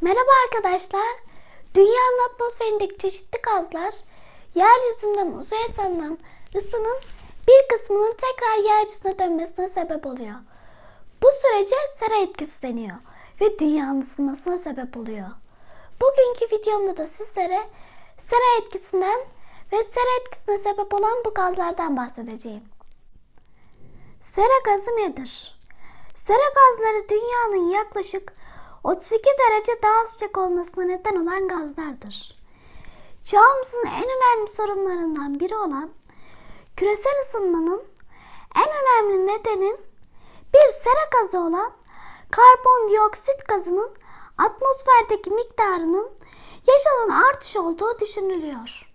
Merhaba arkadaşlar. Dünyanın atmosferindeki çeşitli gazlar yeryüzünden uzaya salınan ısının bir kısmının tekrar yeryüzüne dönmesine sebep oluyor. Bu sürece sera etkisi deniyor ve dünyanın ısınmasına sebep oluyor. Bugünkü videomda da sizlere sera etkisinden ve sera etkisine sebep olan bu gazlardan bahsedeceğim. Sera gazı nedir? Sera gazları dünyanın yaklaşık 32 derece daha sıcak olmasına neden olan gazlardır. Çağımızın en önemli sorunlarından biri olan küresel ısınmanın en önemli nedenin bir sera gazı olan karbondioksit gazının atmosferdeki miktarının yaşanan artış olduğu düşünülüyor.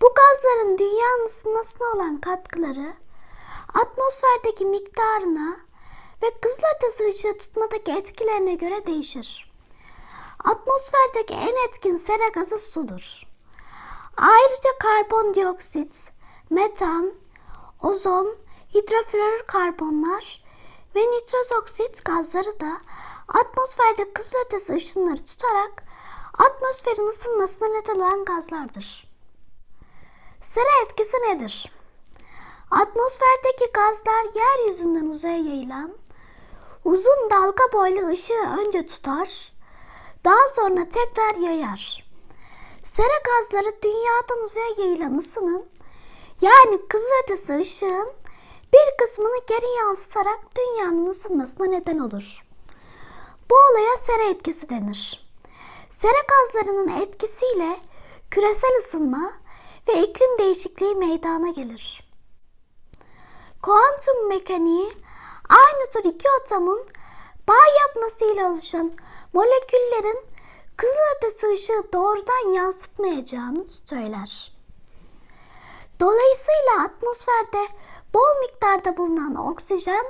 Bu gazların dünyanın ısınmasına olan katkıları atmosferdeki miktarına ve kızılötesi ışığı tutmadaki etkilerine göre değişir. Atmosferdeki en etkin sera gazı sudur. Ayrıca karbondioksit, metan, ozon, hidroflorür karbonlar ve nitroz oksit gazları da atmosferde kızılötesi ışınları tutarak atmosferin ısınmasına neden olan gazlardır. Sera etkisi nedir? Atmosferdeki gazlar yeryüzünden uzaya yayılan uzun dalga boylu ışığı önce tutar, daha sonra tekrar yayar. Sera gazları dünyadan uzaya yayılan ısının yani kızılötesi ışığın bir kısmını geri yansıtarak dünyanın ısınmasına neden olur. Bu olaya sera etkisi denir. Sera gazlarının etkisiyle küresel ısınma ve iklim değişikliği meydana gelir. Kuantum mekaniği aynı tür iki atomun bağ yapmasıyla oluşan moleküllerin kızılötesi ışığı doğrudan yansıtmayacağını söyler. Dolayısıyla atmosferde bol miktarda bulunan oksijen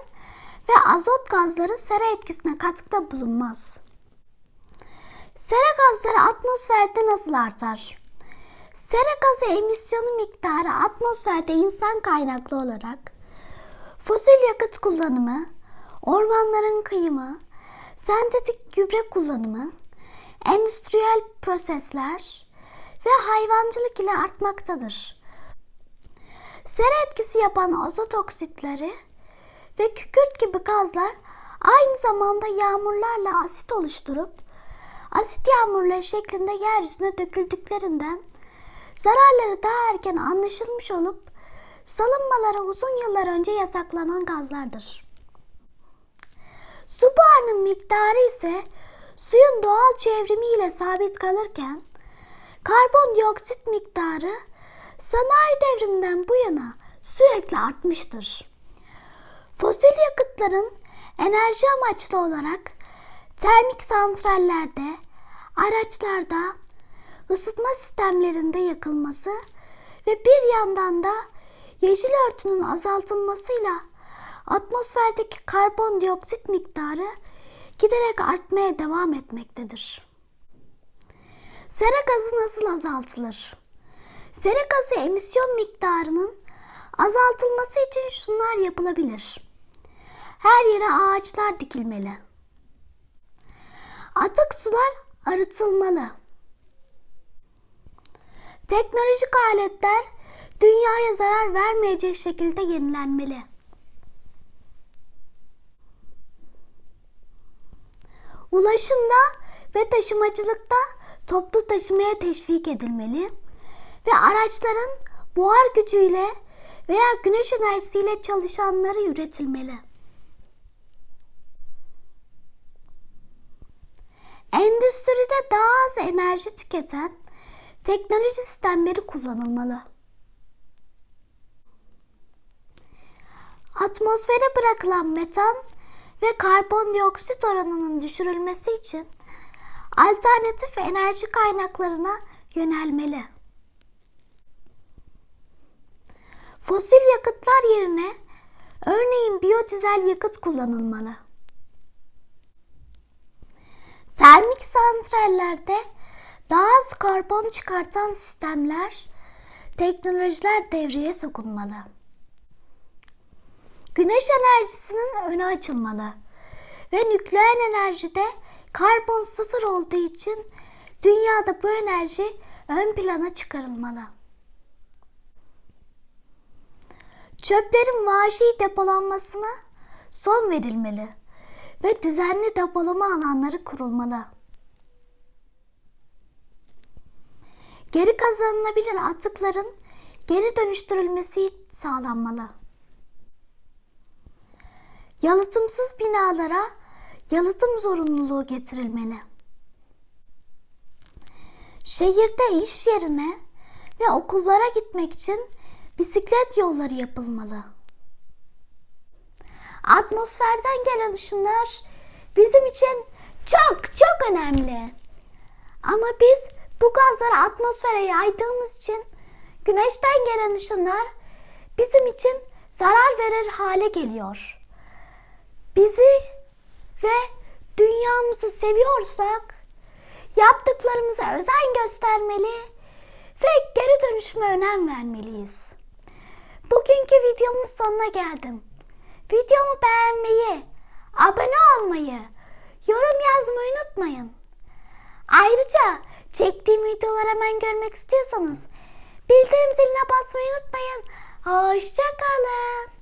ve azot gazları sera etkisine katkıda bulunmaz. Sera gazları atmosferde nasıl artar? Sera gazı emisyonu miktarı atmosferde insan kaynaklı olarak fosil yakıt kullanımı, ormanların kıyımı, sentetik gübre kullanımı, endüstriyel prosesler ve hayvancılık ile artmaktadır. Sera etkisi yapan azot oksitleri ve kükürt gibi gazlar aynı zamanda yağmurlarla asit oluşturup asit yağmurları şeklinde yeryüzüne döküldüklerinden zararları daha erken anlaşılmış olup salınmaları uzun yıllar önce yasaklanan gazlardır. Su buharının miktarı ise suyun doğal çevrimiyle sabit kalırken karbondioksit miktarı sanayi devriminden bu yana sürekli artmıştır. Fosil yakıtların enerji amaçlı olarak termik santrallerde, araçlarda, ısıtma sistemlerinde yakılması ve bir yandan da yeşil örtünün azaltılmasıyla atmosferdeki karbondioksit miktarı giderek artmaya devam etmektedir. Sera gazı nasıl azaltılır? Sera gazı emisyon miktarının azaltılması için şunlar yapılabilir. Her yere ağaçlar dikilmeli. Atık sular arıtılmalı. Teknolojik aletler dünyaya zarar vermeyecek şekilde yenilenmeli. Ulaşımda ve taşımacılıkta toplu taşımaya teşvik edilmeli ve araçların buhar gücüyle veya güneş enerjisiyle çalışanları üretilmeli. Endüstride daha az enerji tüketen teknoloji sistemleri kullanılmalı. Atmosfere bırakılan metan ve karbondioksit oranının düşürülmesi için alternatif enerji kaynaklarına yönelmeli. Fosil yakıtlar yerine örneğin biyodizel yakıt kullanılmalı. Termik santrallerde daha az karbon çıkartan sistemler, teknolojiler devreye sokulmalı. Güneş enerjisinin önü açılmalı ve nükleer enerjide karbon sıfır olduğu için dünyada bu enerji ön plana çıkarılmalı. Çöplerin vahşi depolanmasına son verilmeli ve düzenli depolama alanları kurulmalı. Geri kazanılabilir atıkların geri dönüştürülmesi sağlanmalı. Yalıtımsız binalara yalıtım zorunluluğu getirilmeli. Şehirde iş yerine ve okullara gitmek için bisiklet yolları yapılmalı. Atmosferden gelen ışınlar bizim için çok çok önemli. Ama biz bu gazları atmosfere yaydığımız için güneşten gelen ışınlar bizim için zarar verir hale geliyor. Bizi ve dünyamızı seviyorsak yaptıklarımıza özen göstermeli ve geri dönüşüme önem vermeliyiz. Bugünkü videomun sonuna geldim. Videomu beğenmeyi, abone olmayı, yorum yazmayı unutmayın. Ayrıca çektiğim videoları hemen görmek istiyorsanız bildirim ziline basmayı unutmayın. Hoşçakalın.